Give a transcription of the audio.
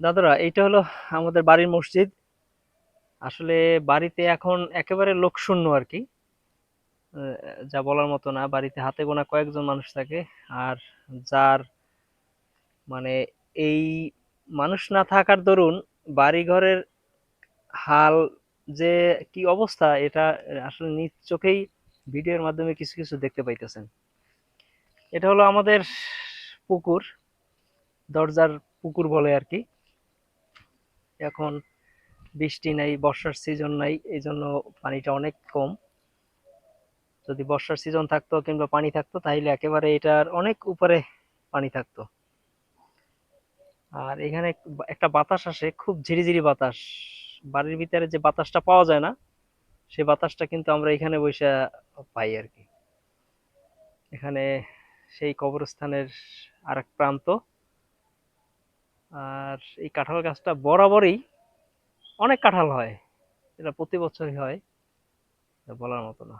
দাদারা, এইটা হলো আমাদের বাড়ির মসজিদ। আসলে বাড়িতে এখন একেবারে লোকশূন্য আর কি যা বলার মতো না, বাড়িতে হাতে গোনা কয়েকজন মানুষ থাকে। আর যার মানে এই মানুষ না থাকার দরুন বাড়ি ঘরের হাল যে কি অবস্থা, এটা আসলে নিজ চোখেই ভিডিওর মাধ্যমে কিছু কিছু দেখতে পাইতেছেন। এটা হলো আমাদের পুকুর, দরজার পুকুর বলে আর কি এখন বৃষ্টি নাই, বর্ষার সিজন নাই এই জন্য পানিটা অনেক কম। যদি বর্ষার সিজন থাকতো কিংবা পানি থাকতো, তাহলে একেবারে এটার অনেক উপরে পানি থাকতো। আর এখানে একটা বাতাস আসে, খুব ঝিরিঝিরি বাতাস। বাড়ির ভিতরে যে বাতাসটা পাওয়া যায় না সেই বাতাসটা কিন্তু আমরা এখানে বসে পাই আর কি। এখানে সেই কবরস্থানের আর এক প্রান্ত। আর এই কাঁঠাল গাছটা বরাবরই অনেক কাঁঠাল হয়। এটা প্রতি বছরই হয়। বলার মতো না।